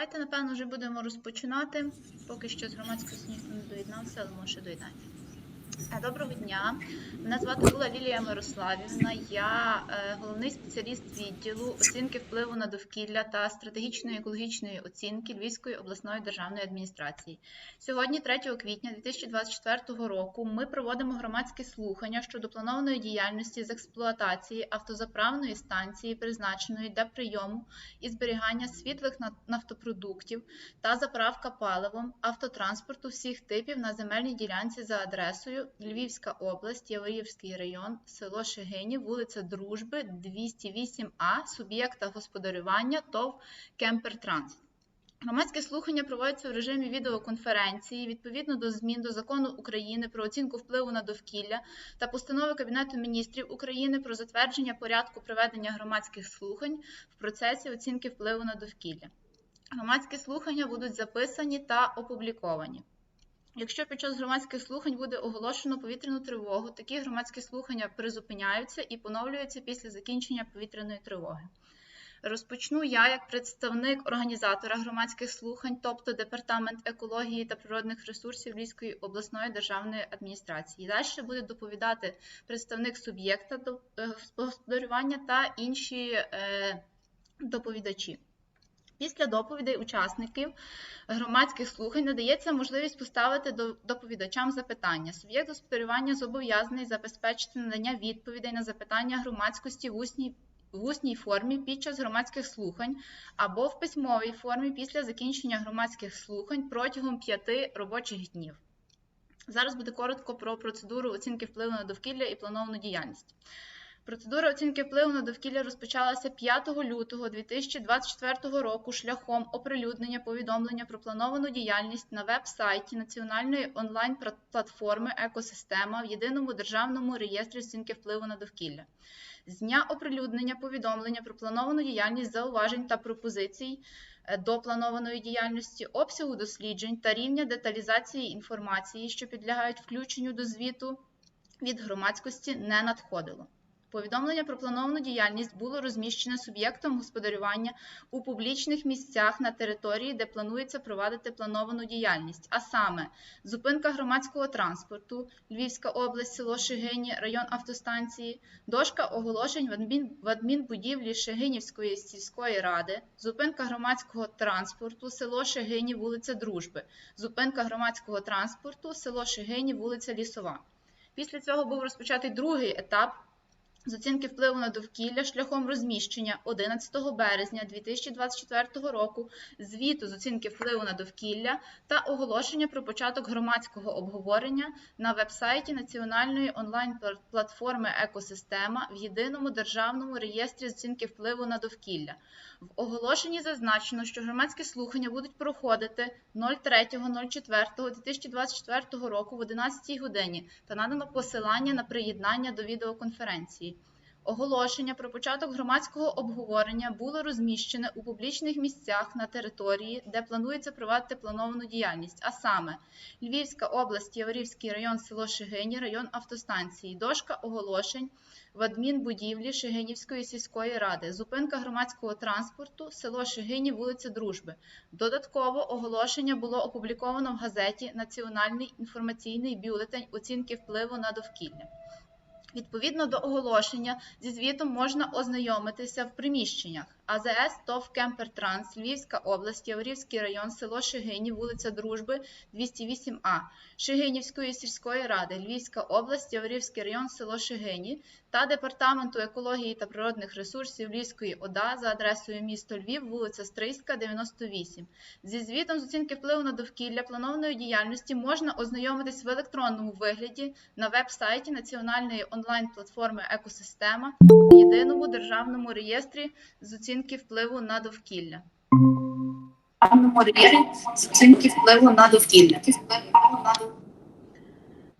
Давайте, напевно, вже будемо розпочинати. Поки що з громадськості ніхто не доєднався, але може доєднатися. Е, Доброго дня. Мене звати Була Лілія Мирославівна. Я е, головний спеціаліст відділу оцінки впливу на довкілля та стратегічної екологічної оцінки Львівської обласної державної адміністрації. Сьогодні, 3 квітня 2024 року, ми проводимо громадські слухання щодо планованої діяльності з експлуатації автозаправної станції, призначеної для прийому і зберігання світлих на- нафтопродуктів та заправка паливом автотранспорту всіх типів на земельній ділянці за адресою Львівська область, Яворівський район, село Шегині, вулиця Дружби, 208А, суб'єкта господарювання ТОВ Кемпертранс. Громадське слухання проводиться в режимі відеоконференції відповідно до змін до закону України про оцінку впливу на довкілля та постанови Кабінету міністрів України про затвердження порядку проведення громадських слухань в процесі оцінки впливу на довкілля. Громадські слухання будуть записані та опубліковані. Якщо під час громадських слухань буде оголошено повітряну тривогу, такі громадські слухання призупиняються і поновлюються після закінчення повітряної тривоги. Розпочну я як представник організатора громадських слухань, тобто Департамент екології та природних ресурсів Львівської обласної державної адміністрації. Далі буде доповідати представник суб'єкта е, господарювання та інші е, доповідачі. Після доповідей учасників громадських слухань надається можливість поставити доповідачам запитання. Суб'єкт господарювання зобов'язаний забезпечити надання відповідей на запитання громадськості в усній, в усній формі під час громадських слухань або в письмовій формі після закінчення громадських слухань протягом п'яти робочих днів. Зараз буде коротко про процедуру оцінки впливу на довкілля і плановану діяльність. Процедура оцінки впливу на довкілля розпочалася 5 лютого 2024 року шляхом оприлюднення повідомлення про плановану діяльність на веб-сайті Національної онлайн-платформи Екосистема в єдиному державному реєстрі оцінки впливу на довкілля. З дня оприлюднення повідомлення про плановану діяльність зауважень та пропозицій е, до планованої діяльності, обсягу досліджень та рівня деталізації інформації, що підлягають включенню до звіту від громадськості, не надходило. Повідомлення про плановану діяльність було розміщене суб'єктом господарювання у публічних місцях на території, де планується провадити плановану діяльність, а саме зупинка громадського транспорту, Львівська область, село Шегині, район автостанції, дошка оголошень в, адмін, в адмінбудівлі Шегинівської сільської ради, зупинка громадського транспорту, село Шегині, вулиця Дружби, зупинка громадського транспорту, село Шегині, вулиця Лісова. Після цього був розпочатий другий етап з оцінки впливу на довкілля шляхом розміщення 11 березня 2024 року звіту з оцінки впливу на довкілля та оголошення про початок громадського обговорення на вебсайті Національної онлайн-платформи Екосистема в єдиному державному реєстрі з оцінки впливу на довкілля. В оголошенні зазначено, що громадські слухання будуть проходити 03.04.2024 року в 11 годині та надано посилання на приєднання до відеоконференції. Оголошення про початок громадського обговорення було розміщене у публічних місцях на території, де планується провадити плановану діяльність, а саме Львівська область, Яворівський район, село Шигині, район автостанції, дошка оголошень в адмінбудівлі Шигинівської сільської ради, зупинка громадського транспорту, село Шигині, вулиця Дружби. Додатково оголошення було опубліковано в газеті Національний інформаційний бюлетень оцінки впливу на довкілля. Відповідно до оголошення зі звітом можна ознайомитися в приміщеннях АЗС ТОВ Кемпертранс, Львівська область, Яворівський район, село Шигині, вулиця Дружби, 208А, Шигинівської сільської ради, Львівська область, Яворівський район, село Шигині та Департаменту екології та природних ресурсів Львівської ОДА за адресою місто Львів, вулиця Стрийська, 98. Зі звітом з оцінки впливу на довкілля планованої діяльності можна ознайомитись в електронному вигляді на веб-сайті Національної онлайн-платформи Екосистема в єдиному державному реєстрі з оцінки впливу на довкілля. державному Морєрі з оцінки впливу на довкілля.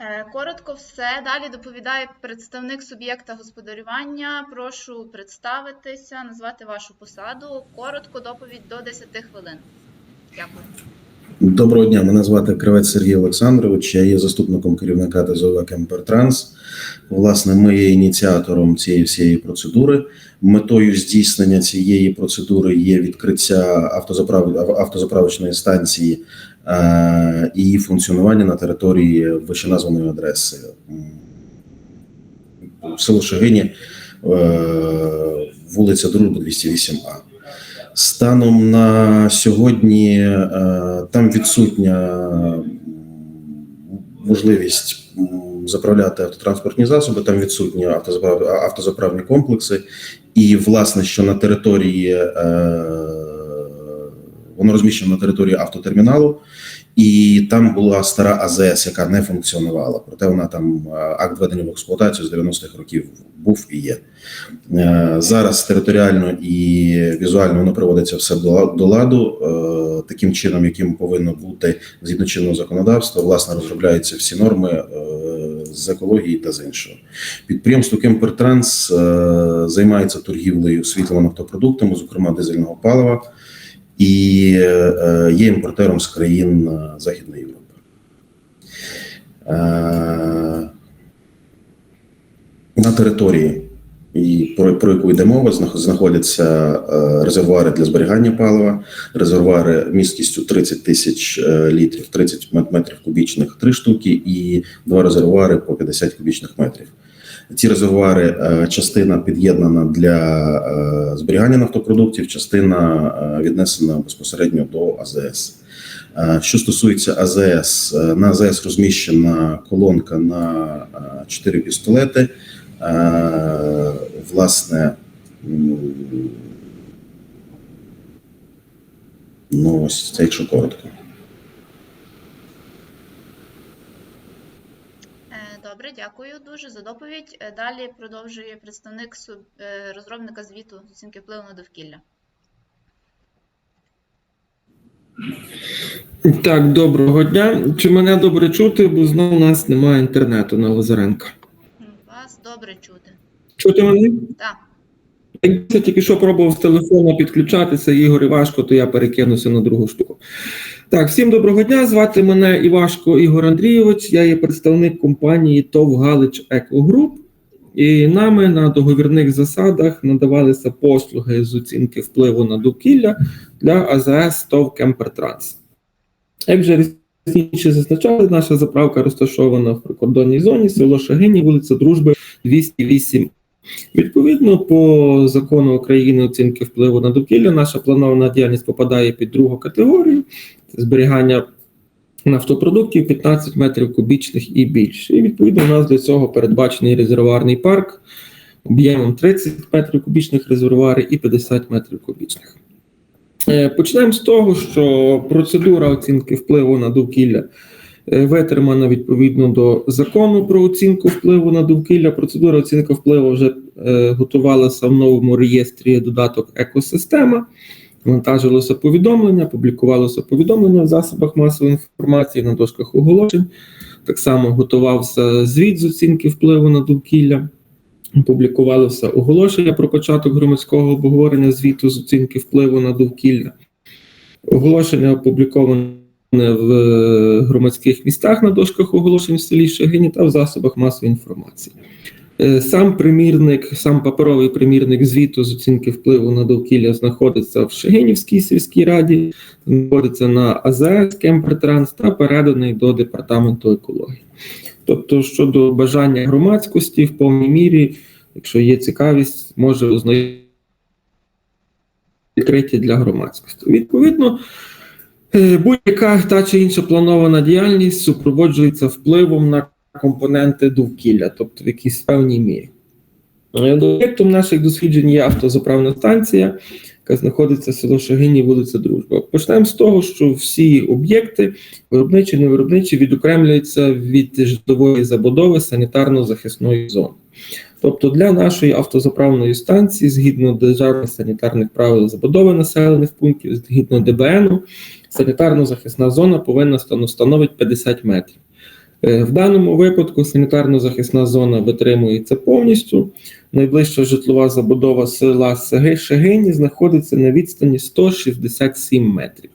Е, Коротко все. Далі доповідає представник суб'єкта господарювання. Прошу представитися, назвати вашу посаду. Коротко доповідь до 10 хвилин. Дякую. Доброго дня, мене звати Кривець Сергій Олександрович. Я є заступником керівника ТЗОВ Кемпертранс. Власне, ми є ініціатором цієї всієї процедури. Метою здійснення цієї процедури є відкриття автозаправ... автозаправочної станції е... і функціонування на території вищеназваної адреси. Село Шагині, е... вулиця Дружби 208А. Станом на сьогодні е, там відсутня можливість заправляти автотранспортні засоби, там відсутні автозаправ... автозаправні комплекси, і власне, що на території е, воно розміщено на території автотерміналу, і там була стара АЗС, яка не функціонувала. Проте вона там е, акт введення в експлуатацію з 90-х років був і є. Е, Зараз територіально і візуально воно приводиться все до ладу е, таким чином, яким повинно бути згідно чинного законодавства. Власне розробляються всі норми з екології та з іншого. Підприємство Кемпертранс займається торгівлею світловими автопродуктами, зокрема дизельного палива, і е, є імпортером з країн е, Західної Європи. Е, на території, і про, яку йде мова, знах- знаходяться резервуари для зберігання палива, резервуари місткістю 30 тисяч літрів, 30 метрів кубічних, три штуки, і два резервуари по 50 кубічних метрів. Ці резервуари е, частина під'єднана для е, зберігання нафтопродуктів, частина е, віднесена безпосередньо до АЗС. Що стосується АЗС, на АЗС розміщена колонка на е, 4 пістолети. Власне, ну ось це якщо коротко. Е, Добре, дякую дуже за доповідь. Е, Далі продовжує представник е, розробника звіту з оцінки впливу на довкілля. Так, доброго дня. Чи мене добре чути, бо знову у нас немає інтернету на Лазаренка. Вас добре чути. Чути мене? Так. Я тільки що пробував з телефону підключатися, Ігор Івашко, то я перекинуся на другу штуку. Так, всім доброго дня. Звати мене Івашко Ігор Андрійович. Я є представник компанії ТОВ Галич Екогруп. І нами на договірних засадах надавалися послуги з оцінки впливу на довкілля для АЗС ТОВ Кемпертранс. Як вже раніше зазначали, наша заправка розташована в прикордонній зоні, село Шагині, вулиця Дружби 208 Відповідно, по закону України оцінки впливу на довкілля, наша планована діяльність попадає під другу категорію зберігання нафтопродуктів 15 метрів кубічних і більше. І відповідно, у нас для цього передбачений резервуарний парк об'ємом 30 метрів кубічних резервуари і 50 метрів кубічних. Е, Почнемо з того, що процедура оцінки впливу на довкілля е, витримана відповідно до закону про оцінку впливу на довкілля. Процедура оцінки впливу вже е, готувалася в новому реєстрі додаток екосистема. Вантажилося повідомлення, публікувалося повідомлення в засобах масової інформації на дошках оголошень. Так само готувався звіт з оцінки впливу на довкілля. Публікувалося оголошення про початок громадського обговорення звіту з оцінки впливу на довкілля. Оголошення опубліковане в е, громадських містах на дошках оголошень в селі Шагині та в засобах масової інформації. Е, Сам примірник, сам паперовий примірник звіту з оцінки впливу на довкілля знаходиться в Шагинівській сільській раді, знаходиться на АЗС Кемпертранс та переданий до департаменту екології. Тобто, щодо бажання громадськості в повній мірі, якщо є цікавість, може ознайомитися відкриті для громадськості. Відповідно, е, будь-яка та чи інша планована діяльність супроводжується впливом на компоненти довкілля, тобто в якійсь певній мірі. Об'єктом наших досліджень є автозаправна станція, яка знаходиться в село Шагині, вулиця Дружба. Почнемо з того, що всі об'єкти, виробничі, невиробничі, відокремлюються від житлової забудови санітарно-захисної зони. Тобто для нашої автозаправної станції, згідно державних санітарних правил забудови населених пунктів, згідно ДБН, санітарно-захисна зона повинна становить 50 метрів. Е, В даному випадку санітарно-захисна зона витримується повністю. Найближча житлова забудова села Шагині знаходиться на відстані 167 метрів.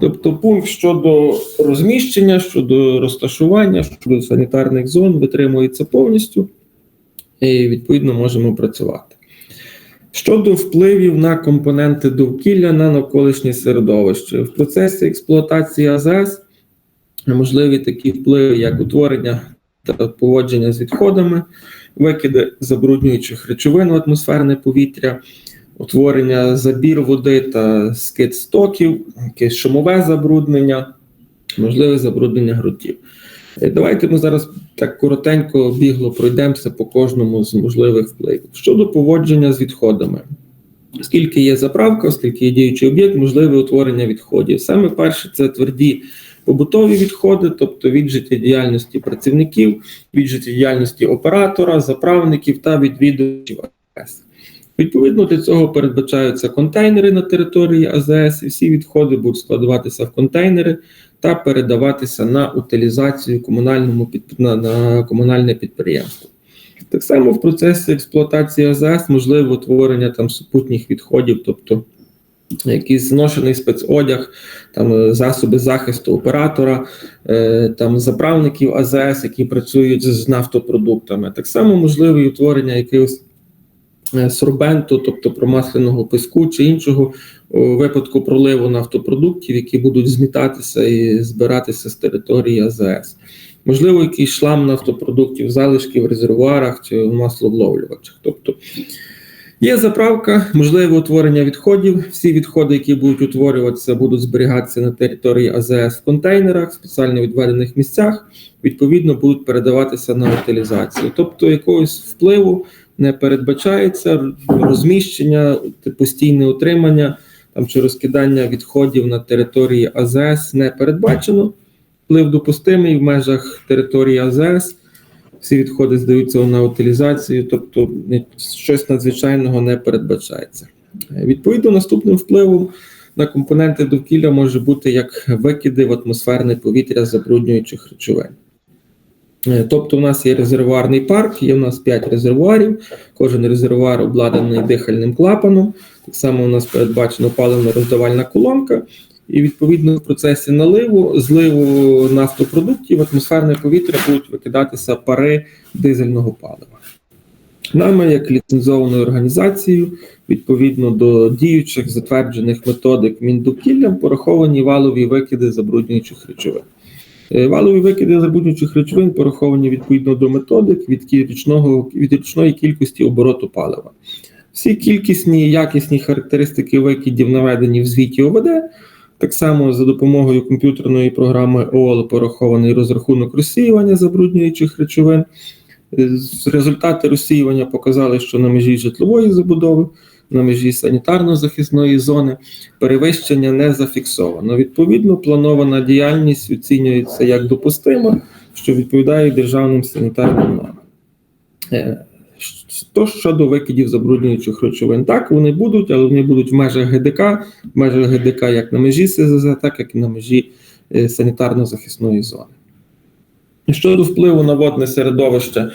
Тобто пункт щодо розміщення, щодо розташування, щодо санітарних зон витримується повністю, і відповідно можемо працювати. Щодо впливів на компоненти довкілля на навколишнє середовище, в процесі експлуатації АЗС можливі такі впливи, як утворення та поводження з відходами, викиди забруднюючих речовин в атмосферне повітря, утворення забір води та скид стоків, якесь шумове забруднення, можливе забруднення ґрунтів. Е, Давайте ми зараз так коротенько бігло пройдемося по кожному з можливих впливів. Щодо поводження з відходами. Оскільки є заправка, оскільки є діючий об'єкт, можливе утворення відходів. Саме перше це тверді побутові відходи, тобто від життєдіяльності працівників, від життєдіяльності оператора, заправників та відвідувачів АЗС. Відповідно для цього передбачаються контейнери на території АЗС, і всі відходи будуть складуватися в контейнери та передаватися на утилізацію комунальному на, на комунальне підприємство. Так само в процесі експлуатації АЗС можливе утворення там супутніх відходів, тобто якийсь зношений спецодяг, там е, засоби захисту оператора, е, там заправників АЗС, які працюють з нафтопродуктами. Так само можливе утворення якогось е, сорбенту, тобто промасленого піску чи іншого у випадку проливу нафтопродуктів, які будуть змітатися і збиратися з території АЗС. Можливо, якийсь шлам нафтопродуктів, залишки в резервуарах чи в масловловлювачах. Тобто є заправка, можливе утворення відходів. Всі відходи, які будуть утворюватися, будуть зберігатися на території АЗС в контейнерах, спеціально відведених місцях, відповідно, будуть передаватися на утилізацію. Тобто якогось впливу не передбачається розміщення, постійне утримання там чи розкидання відходів на території АЗС не передбачено. Вплив допустимий в межах території АЗС. Всі відходи здаються на утилізацію, тобто щось надзвичайного не передбачається. Е, Відповідно, наступним впливом на компоненти довкілля може бути як викиди в атмосферне повітря забруднюючих речовин. Е, Тобто, у нас є резервуарний парк, є у нас 5 резервуарів, кожен резервуар обладнаний дихальним клапаном. Так само у нас передбачена паливно-роздавальна колонка, і відповідно в процесі наливу, зливу нафтопродуктів в атмосферне повітря будуть викидатися пари дизельного палива. Нами, як ліцензованою організацією, відповідно до діючих затверджених методик Міндовкіллям, пораховані валові викиди забруднюючих речовин. Е, Валові викиди забруднюючих речовин пораховані відповідно до методик від, річного, від річної кількості обороту палива. Всі кількісні і якісні характеристики викидів наведені в звіті ОВД. Так само за допомогою комп'ютерної програми ООЛ порахований розрахунок розсіювання забруднюючих речовин. Е, Результати розсіювання показали, що на межі житлової забудови, на межі санітарно-захисної зони перевищення не зафіксовано. Відповідно, планована діяльність оцінюється як допустима, що відповідає державним санітарним нормам. То щодо викидів забруднюючих речовин, так вони будуть, але вони будуть в межах ГДК, в межах ГДК як на межі СЗЗ, так як і на межі е, санітарно-захисної зони. Щодо впливу на водне середовище,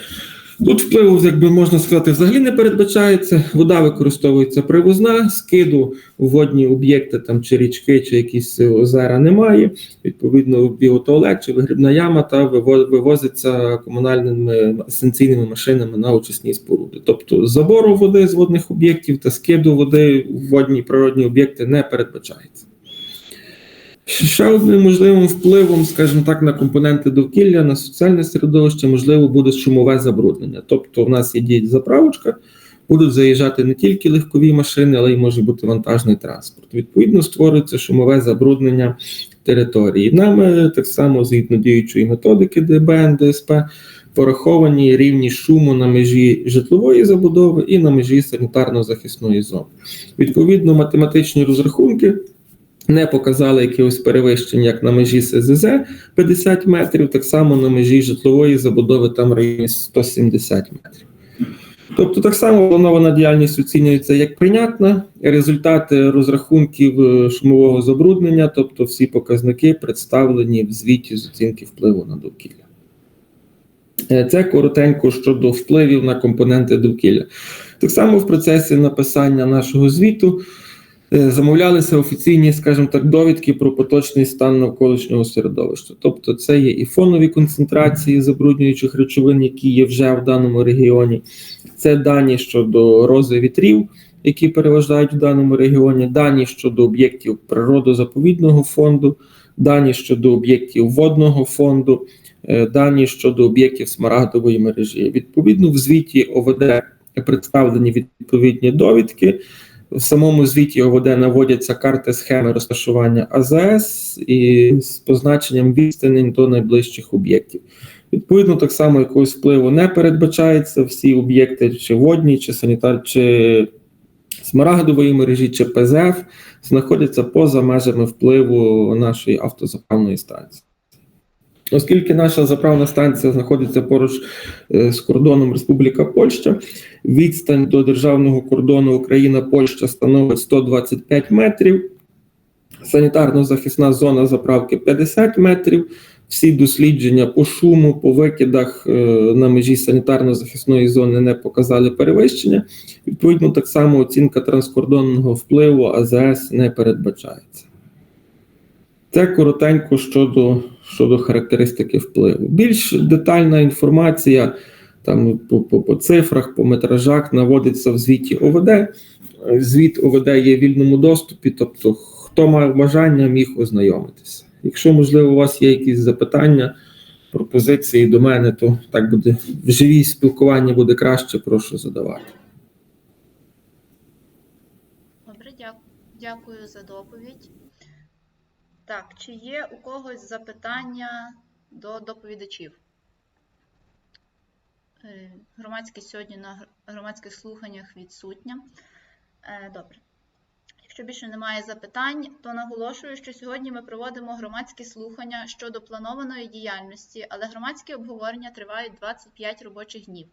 тут впливу, як би можна сказати, взагалі не передбачається. Вода використовується привозна, скиду у водні об'єкти там чи річки, чи якісь озера немає. Відповідно, біотуалет чи вигрібна яма та виво- вивозиться комунальними асенційними машинами на очисні споруди. Тобто забору води з водних об'єктів та скиду води в водні природні об'єкти не передбачається. Ще одним можливим впливом, скажімо так, на компоненти довкілля, на соціальне середовище, можливо, буде шумове забруднення. Тобто, в нас є діють заправочка, будуть заїжджати не тільки легкові машини, але й може бути вантажний транспорт. Відповідно, створюється шумове забруднення території. Нами так само згідно діючої методики ДБН, ДСП, пораховані рівні шуму на межі житлової забудови і на межі санітарно-захисної зони. Відповідно, математичні розрахунки не показали якихось перевищень, як на межі СЗЗ 50 метрів, так само на межі житлової забудови там районі 170 метрів. Тобто, так само планована діяльність оцінюється як прийнятна. Результати розрахунків е, шумового забруднення, тобто всі показники представлені в звіті з оцінки впливу на довкілля. Е, Це коротенько щодо впливів на компоненти довкілля. Так само в процесі написання нашого звіту замовлялися офіційні, скажімо так, довідки про поточний стан навколишнього середовища. Тобто, це є і фонові концентрації забруднюючих речовин, які є вже в даному регіоні. Це дані щодо рози вітрів, які переважають в даному регіоні, дані щодо об'єктів природозаповідного фонду, дані щодо об'єктів водного фонду, е, дані щодо об'єктів смарагдової мережі. Відповідно, в звіті ОВД представлені відповідні довідки. В самому звіті ОВД наводяться карти схеми розташування АЗС і з позначенням відстані до найближчих об'єктів. Відповідно, так само якогось впливу не передбачається. Всі об'єкти, чи водні, чи санітар, чи смарагдової мережі, чи ПЗФ, знаходяться поза межами впливу нашої автозаправної станції. Оскільки наша заправна станція знаходиться поруч е, з кордоном Республіка Польща, відстань до державного кордону Україна-Польща становить 125 метрів, санітарно-захисна зона заправки 50 метрів. Всі дослідження по шуму, по викидах е, на межі санітарно-захисної зони не показали перевищення. Відповідно, так само оцінка транскордонного впливу АЗС не передбачається. Це коротенько щодо, щодо характеристики впливу. Більш детальна інформація там по, по, по цифрах, по метражах наводиться в звіті ОВД. Звіт ОВД є в вільному доступі, тобто хто має бажання, міг ознайомитися. Якщо, можливо, у вас є якісь запитання, пропозиції до мене, то так буде в живій спілкуванні буде краще, прошу задавати. Добре, дя- дякую за доповідь. Так, чи є у когось запитання до доповідачів? Е, Громадськість сьогодні на громадських слуханнях відсутня. Е, Добре. Якщо більше немає запитань, то наголошую, що сьогодні ми проводимо громадські слухання щодо планованої діяльності, але громадські обговорення тривають 25 робочих днів.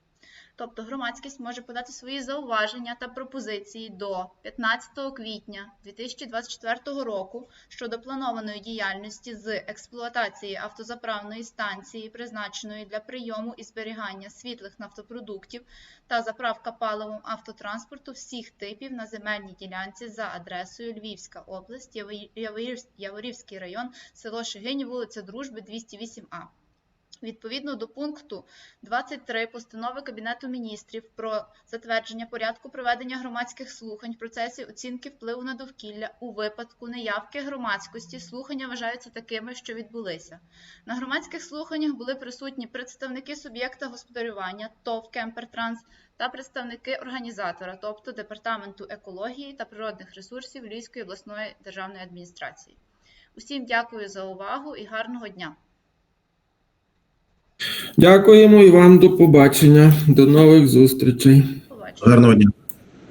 Тобто громадськість може подати свої зауваження та пропозиції до 15 квітня 2024 року щодо планованої діяльності з експлуатації автозаправної станції, призначеної для прийому і зберігання світлих нафтопродуктів та заправка паливом автотранспорту всіх типів на земельній ділянці за адресою Львівська область, Яворів- Яворів- Яворівський район, село Шигині, вулиця Дружби, 208А. Відповідно до пункту 23 постанови Кабінету міністрів про затвердження порядку проведення громадських слухань в процесі оцінки впливу на довкілля у випадку неявки громадськості слухання вважаються такими, що відбулися. На громадських слуханнях були присутні представники суб'єкта господарювання ТОВ «Кемпертранс» та представники організатора, тобто Департаменту екології та природних ресурсів Львівської обласної державної адміністрації. Усім дякую за увагу і гарного дня! Дякуємо і вам до побачення. До нових зустрічей. Гарного дня.